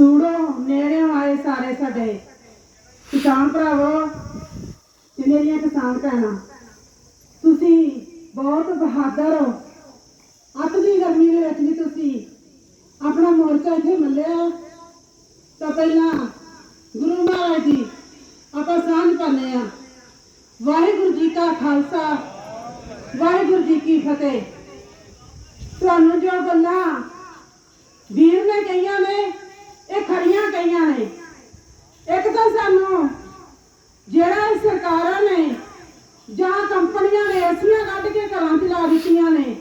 ਸੂੜੋ ਨੇੜਿਓਂ ਆਏ ਸਾਰੇ ਸਾਡੇ। ਕਿਸਾਨ ਭਰਾਵੋ, ਤੇ ਮੇਰੀਆਂ ਕਿਸਾਨ ਭੈਣਾਂ, ਤੁਸੀਂ ਬਹੁਤ ਬਹਾਦਰ ਹੋ। ਅੱਤ ਦੀ ਗਰਮੀ ਦੇ ਵਿੱਚ ਵੀ ਤੁਸੀਂ ਆਪਣਾ ਮੋਰਚਾ ਇੱਥੇ ਮੱਲਿਆ। ਤਾਂ ਪਹਿਲਾਂ ਗੁਰੂ ਮਹਾਰਾਜ ਜੀ, ਆਪਾਂ ਸਾਂਝ ਪਾਉਂਦੇ ਆ ਵਾਹਿਗੁਰੂ ਜੀ ਕਾ ਖਾਲਸਾ, ਵਾਹਿਗੁਰੂ ਜੀ ਕੀ ਫਤਿਹ। ਤੁਹਾਨੂੰ ਜੋ ਗੱਲਾਂ ਵੀਰ ਨੇ ਕਹੀਆਂ ਨੇ ਇਹ ਖੜੀਆਂ ਕਹੀਆਂ ਨੇ ਇੱਕ ਤਾਂ ਸਾਨੂੰ ਜਿਹੜਾ ਇਹ ਸਰਕਾਰਾਂ ਨੇ ਜਾਂ ਕੰਪਨੀਆਂ ਨੇ ਏਸੀਆਂ ਕੱਢ ਕੇ ਘਰਾਂ 'ਚ ਲਾ ਦਿੱਤੀਆਂ ਨੇ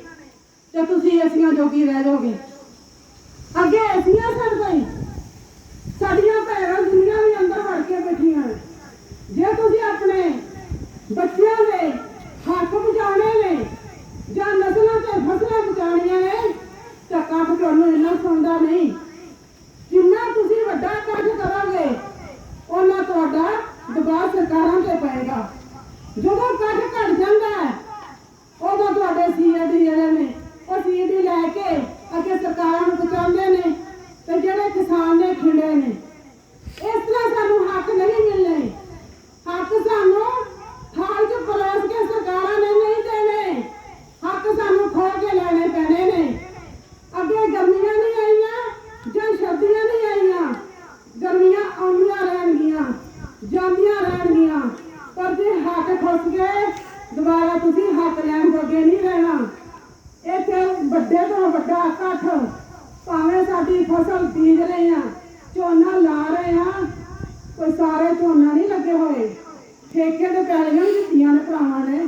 ਤੇ ਤੁਸੀਂ ਏਸੀਆਂ ਜੋਗੀ ਰਹਿ ਜਾਓਗੇ। ਅੱਗੇ ਏਸੀਆਂ ਸਨ ਕੋਈ ਸਾਡੀਆਂ ਭੈਣਾਂ ਦੁਨੀਆ ਵੀ ਅੰਦਰ ਵੜ ਕੇ ਬੈਠੀਆਂ ਜੇ ਤੁਸੀਂ ਆਪਣੇ ਬੱਚਿਆਂ ਦੇ ਹੱਕ ਬਚਾਉਣੇ ਨੇ ਜਾਂ ਨਸਲਾਂ ਤੇ ਫਸਲਾਂ ਬਚਾਉਣੀਆਂ ਨੇ, ਤਾਂ ਕੱਖ ਤੁਹਾਨੂੰ ਇੰਨਾ ਸੁਣਦਾ ਨਹੀਂ। ਜਿੰਨਾ ਤੁਸੀਂ ਵੱਡਾ ਕੱਖ ਕਰੋਗੇ, ਉਹਨਾਂ ਤੁਹਾਡਾ ਦਬਾਅ ਸਰਕਾਰਾਂ ਤੇ ਪਏਗਾ। ਜਦੋਂ ਕੱਖ ਘਟ ਜਾਂਦਾ ਹੈ ਉਦੋਂ ਤੁਹਾਡੇ ਸੀਐਡੀ ਜਿਹੜੇ ਨੇ ਉਹ ਸੀਐਡੀ ਲੈ ਕੇ ਅੱਗੇ ਸਰਕਾਰਾਂ ਨੂੰ ਪਹੁੰਚਾਉਂਦੇ ਨੇ ਤੇ ਜਿਹੜੇ ਕਿਸਾਨ ਨੇ ਖਿੰਡੇ ਨੇ ਇਸ ਤਰ੍ਹਾਂ ਸਾਨੂੰ ਹੱਕ ਨਹੀਂ ਮਿਲਣੇ ਹੱਕ ਸਾਨੂੰ ਥਾਲ 'ਚ ਪਰੋਸ ਕੇ ਸਰਕਾਰਾਂ ਨੇ ਨਹੀਂ ਦੇਣੇ ਹੱਕ ਸਾਨੂੰ ਖੋ ਕੇ ਲੈਣੇ ਪੈਣੇ ਨੇ ਅੱਗੇ ਗਰਮੀਆਂ ਨਹੀਂ ਆਈਆਂ ਜਾਂ ਸਰਦੀਆਂ ਨਹੀਂ ਆਈਆਂ ਗਰਮੀਆਂ ਆਉਂਦੀਆਂ ਰਹਿਣਗੀਆਂ ਜਾਂਦੀਆਂ ਰਹਿਣਗੀਆਂ ਪਰ ਜੇ ਹੱਕ ਖੁੱਸ ਗਏ ਦੁਬਾਰਾ ਤੁਸੀਂ ਹੱਕ ਲੈਣ ਜੋਗੇ ਨਹੀਂ ਰਹਿਣਾ। ਇੱਥੇ ਵੱਡੇ ਤੋਂ ਵੱਡਾ ਇਕੱਠ? ਭਾਵੇਂ ਸਾਡੀ ਫਸਲ ਬੀਜ ਰਹੇ ਆ ਝੋਨਾ ਲਾ ਰਹੇ ਆ ਕੋਈ ਸਾਰੇ ਝੋਨਾ ਨਹੀਂ ਲੱਗੇ ਹੋਏ। ਠੇਕੇ ਤੇ ਪੈਲੀਆਂ ਦਿੱਤੀਆਂ ਨੇ ਭਰਾਵਾਂ ਨੇ।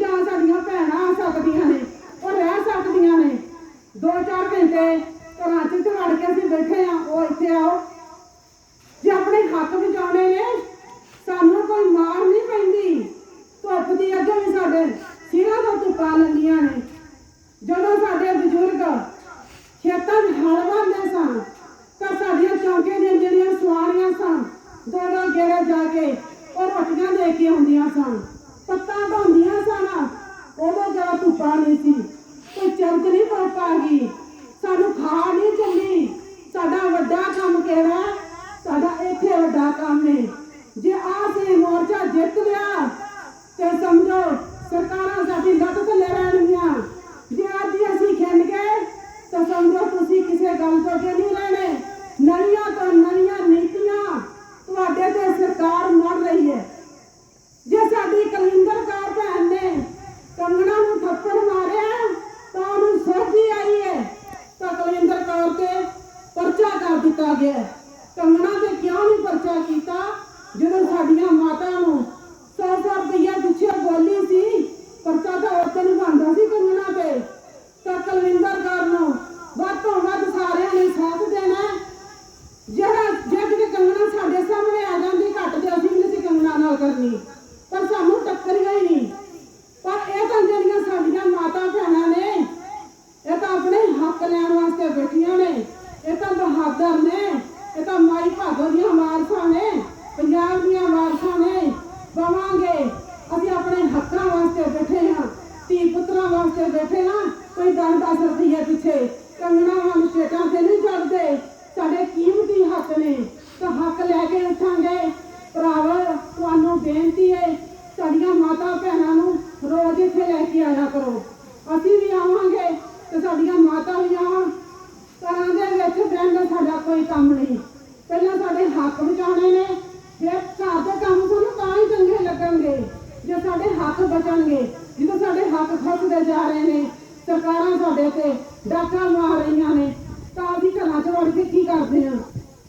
ਜਾਂ ਸਾਡੀਆਂ ਭੈਣਾਂ ਆ ਸਕਦੀਆਂ ਨੇ, ਉਹ ਰਹਿ ਸਕਦੀਆਂ ਨੇ। ਦੋ ਚਾਰ ਘੰਟੇ ਘਰਾਂ 'ਚ ਵੜ ਕੇ ਅਸੀਂ ਬੈਠੇ ਆ ਉਹ ਇੱਥੇ ਆਓ। ਜੇ ਆਪਣੇ ਹੱਕ ਬਚਾਉਣੇ ਨੇ ਸਾਨੂੰ ਕੋਈ ਮਾਰ ਨਹੀਂ ਪੈਂਦੀ ਧੁੱਪ ਦੀ ਅੱਗੇ ਵੀ ਸਾਡੇ ਸਿਰਾਂ ਤੋਂ ਧੁੱਪਾਂ ਲੈਂਦੀਆਂ ਨੇ ਜਦੋਂ ਸਾਡੇ ਬਜ਼ੁਰਗ ਖੇਤਾਂ 'ਚ ਹਲ ਵਾਹੁੰਦੇ ਸਨ ਤਾਂ ਸਾਡੀਆਂ ਚੌਂਕੇ ਦੀਆਂ ਜਿਹੜੀਆਂ ਸਵਾਰੀਆਂ ਸਨ ਗੇੜੇ ਜਾ ਕੇ ਉਹ ਰੋਟੀਆਂ ਦੇ ਕੇ ਆਉਂਦੀਆਂ ਸਨ। ਪੱਤਾਂ ਢੋਂਦੀਆਂ ਸਨ। ਉਦੋਂ ਜਦੋਂ ਧੁੱਪਾਂ ਨਹੀਂ ਸੀ। ਕੋਈ ਚਮਕ ਨਹੀਂ ਪਾ ਆ ਗਈ। ਸਾਨੂੰ ਖਾ ਨਹੀਂ ਚੱਲੀ ਸਾਡਾ ਵੱਡਾ ਕੰਮ ਕਿਹੜਾ? ਸਾਡਾ ਇੱਥੇ ਵੱਡਾ ਕੰਮ ਹੈ ਜੇ ਆਹ ਮੋਰਚਾ ਜਿੱਤ ਲਿਆ, ਤੇ ਸਮਝੋ ਸਰਕਾਰਾਂ ਸਾਡੀ ਲੱਤ ਥੱਲੇ ਰਹਿਣਗੀਆਂ ਜੇ ਅੱਜ ਹੀ ਅਸੀਂ ਖਿੰਡ ਗਏ ਤਾਂ ਸਮਝੋ ਤੁਸੀਂ ਕਿਸੇ ਗੱਲ ਤੋਂ ਅੱਗੇ ਨਹੀਂ ਰਹਿਣੇ ਨਵੀਆਂ ਤੋਂ ਨਵੀਆਂ ਨੀਤੀਆਂ ਤੁਹਾਡੇ ਤੇ ਸਰਕਾਰ ਮੜ ਰਹੀ ਹੈ ਜੇ ਸਾਡੀ ਕਲਿੰਦਰ ਕੌਰ ਭੈਣ ਨੇ ਕੰਗਣਾ ਨੂੰ ਥੱਪੜ ਮਾਰਿਆ ਤਾਂ ਉਹਨੂੰ ਸੋਝੀ ਆਈ ਹੈ ਤਾਂ ਕਲਿੰਦਰ ਕੌਰ ਤੇ ਪਰਚਾ ਕਰ ਦਿੱਤਾ ਗਿਆ ਕੰਗਣਾ ਤੇ ਕਿਉਂ ਨਹੀਂ ਪਰਚਾ ਕੀਤਾ? ਜਦੋਂ ਸਾਡੀਆਂ ਮਾਤਾ ਨੂੰ 100 ਰੁਪਈਆ ਪਿੱਛੇ ਬੋਲੀ ਸੀ ਪਰਚਾ ਤਾਂ ਔਰਤਾਂ ਨੂੰ ਬਣਦਾ ਸੀ ਕੰਗਣਾ ਤੇ ਤਾਂ ਕਲਵਿੰਦਰ ਕੌਰ ਨੂੰ ਵੱਧ ਤੋਂ ਵੱਧ ਸਾਰਿਆਂ ਨੇ ਸਾਥ ਦੇਣਾ ਹੈ। ਜਿਹੜਾ ਜੇ ਕਿਤੇ ਕੰਗਣਾ ਸਾਡੇ ਸਾਹਮਣੇ ਆ ਜਾਂਦੀ ਘੱਟ ਤੇ ਅਸੀਂ ਵੀ ਨਹੀਂ ਸੀ ਕੰਗਣਾ ਨਾਲ ਕਰਨੀ ਪਰ ਸਾਨੂੰ ਟੱਕਰੀਆਂ ਹੀ ਨਹੀਂ ਪਰ ਇਹ ਤਾਂ ਜਿਹੜੀਆਂ ਸਾਡੀਆਂ ਮਾਤਾ ਭੈਣਾਂ ਨੇ ਇਹ ਤਾਂ ਆਪਣੇ ਹੱਕ ਲੈਣ ਵਾਸਤੇ ਬੈਠੀਆਂ ਨੇ ਇਹ ਤਾਂ ਬਹਾਦਰ ਨੇ ਇਹ ਤਾਂ ਮਾਈ ਭਾਗੋ ਦੀਆਂ ਵਾਰਸਾਂ ਨੇ ਪੰਜਾਬ ਦੀਆਂ ਵਾਰਸਾਂ ਨੇ ਬਵਾਂਗੇ ਅਸੀਂ ਆਪਣੇ ਹੱਕਾਂ ਵਾਸਤੇ ਬੈਠੇ ਹਾਂ ਧੀ ਪੁੱਤਰਾਂ ਬੈਠੇ ਹਾਂ ਕੋਈ 10-10 ਰੁਪਈਏ ਪਿੱਛੇ। ਕੰਗਣਾ ਵਾਂਗ ਸਟੇਟਾਂ ਤੇ ਨਹੀਂ ਚੜਦੇ ਸਾਡੇ ਕੀਮਤੀ ਹੱਕ ਨੇ। ਤਾਂ ਹੱਕ ਲੈ ਕੇ ਉੱਠਾਂਗੇ। ਭਰਾਵੋ, ਤੁਹਾਨੂੰ ਬੇਨਤੀ ਹੈ, ਸਾਡੀਆਂ ਮਾਤਾ ਭੈਣਾਂ ਨੂੰ ਰੋਜ਼ ਇੱਥੇ ਲੈ ਕੇ ਆਇਆ ਕਰੋ। ਅਸੀਂ ਵੀ ਆਵਾਂਗੇ ਤੇ ਸਾਡੀਆਂ ਮਾਤਾ ਵੀ ਆਉਣ ਘਰਾਂ ਦੇ ਵਿੱਚ ਬਹਿਣ ਦਾ ਸਾਡਾ ਕੋਈ ਕੰਮ ਨਹੀਂ ਪਹਿਲਾਂ ਸਾਡੇ ਹੱਕ ਬਚਾਉਣੇ ਨੇ ਫਿਰ ਘਰ ਦੇ ਕੰਮ ਸਾਨੂੰ ਤਾਂ ਹੀ ਚੰਗੇ ਲੱਗਣਗੇ ਜੇ ਸਾਡੇ ਬਚਣਗੇ ਜਦੋਂ ਸਾਡੇ ਹੱਕ ਖੁੱਸਦੇ ਜਾ ਰਹੇ ਨੇ, ਸਰਕਾਰਾਂ ਸਾਡੇ ਤੇ ਡਾਕਾ ਮਾਰ ਰਹੀਆਂ ਨੇ। ਤਾਂ ਅਸੀਂ ਘਰਾਂ 'ਚ ਵੜ ਕੇ ਕੀ ਕਰਦੇ ਹਾਂ?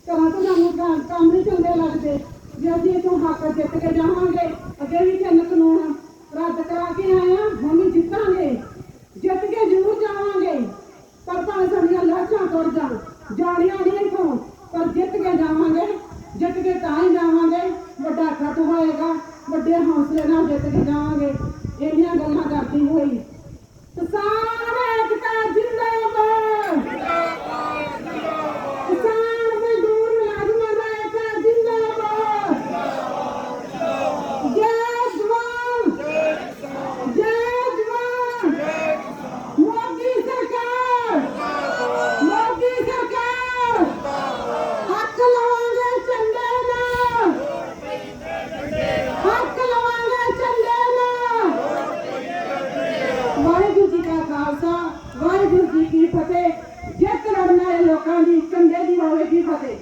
ਘਰਾਂ ਤੋਂ ਸਾਨੂੰ ਕੰਮ ਕੰਮ ਨਹੀਂ ਚੰਗੇ ਲੱਗਦੇ। ਜੇ ਅਸੀਂ ਇਥੋਂ ਹੱਕ ਜਿੱਤ ਕੇ ਜਾਵਾਂਗੇ, ਅੱਗੇ ਵੀ ਤਿੰਨ ਕਾਨੂੰਨ ਰੱਦ ਕਰਾ ਕੇ ਆਏ ਆ ਹੁਣ ਵੀ ਜਿੱਤਾਂਗੇ। ਜਿੱਤ ਕੇ ਜ਼ਰੂਰ ਜਾਵਾਂਗੇ। ਪਰ ਭਾਵੇਂ ਸਾਡੀਆਂ ਲਾਸ਼ਾਂ ਤੁਰ ਜਾਣ ਜਾਣੀਆਂ ਨਹੀਂ ਇਥੋਂ ਪਰ ਜਿੱਤ ਕੇ ਜਾਵਾਂਗੇ ਜਿੱਤ ਕੇ ਤਾਂ ਹੀ ਜਾਵਾਂਗੇ ਵੱਡਾ ਇਕੱਠ ਹੋਏਗਾ ਵੱਡੇ ਹੌਸਲੇ ਨਾਲ ਜਿੱਤ ਕੇ ਜਾਵਾਂਗੇ ਇੰਨੀਆਂ ਗੱਲਾਂ ਕਰਦੀ ਹੋਈ ਕਿਸਾਨ ਏਕਤਾ ਜਿੰਦਾਬਾਦ ਕਿਸਾਨ ਮਜ਼ਦੂਰ ਮੁਲਾਜ਼ਮਾਂ ਦਾ ਏਕਤਾ ਜਿੰਦਾਬਾਦ ਜੈ ਜਵਾਨ ਜੈ ਜਵਾਨ ਮੋਦੀ ਸਰਕਾਰ ਮੋਦੀ ਸਰਕਾਰ ਖਾਲਸਾ ਵਾਹਿਗੁਰੂ ਜੀ ਕੀ ਫਤਿਹ। ਜਿੱਤ ਲੜਨ ਵਾਲੇ ਲੋਕਾਂ ਦੀ ਕੰਡੇ ਦੀ ਹੋਵੇਗੀ ਫਤਿਹ।